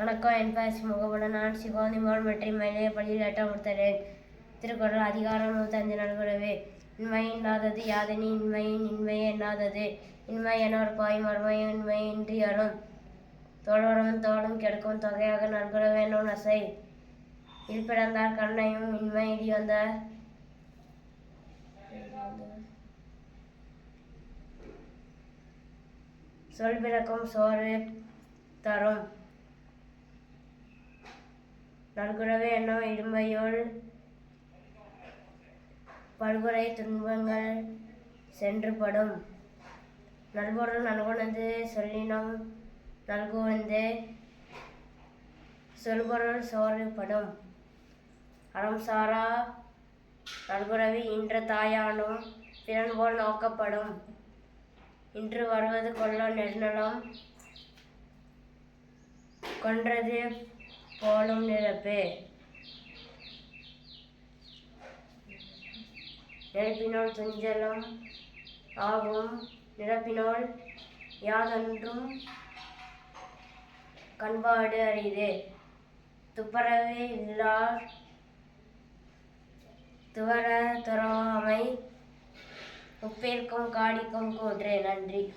வணக்கம். என் பெயர் முகபுடன் நான் சிவாந்தி மற்றும் மேலே பள்ளியில் எட்டாம் கொடுத்தேன் திருக்குறள் அதிகாரம் நூற்றஞ்சு நல்குறவே இன்மை இல்லாதது யாதனி இன்மையின் இன்மையே எண்ணாதது இன்மை எனோர் பாய் மறுமையும் இன்மை இன்றி அரும். தோழரும் தோளும் கெடுக்கும் தொகையாக நல்குறவே வேண்டும் நசை இருப்பிடந்தார் கண்ணையும் இன்மை இடி வந்த சொல் பிறக்கும் சோறு தரும். நல்குறவே என்னும் இடும்பையுள் பல்குறை துன்பங்கள் சென்றுபடும். நல்பொருள் நல்குணது சொல்லினம் நல்குவந்து சொல்பொருள் சோறுபடும் அறம் சாரா நல்குறவி இன்ற தாயானும் பிறன் போல் நோக்கப்படும். இன்று வருவது கொள்ள நெடுநலம் கொன்றது போலும் நிரப்பு. நிரப்பினால் துஞ்சலம் ஆகும் நிரப்பினால் யாதொன்றும் கண்பாடு அறிது துப்பரவே இல்லார் துவர துறவாமை உப்பிற்கும் காடிக்கும் கூன்று நன்றி.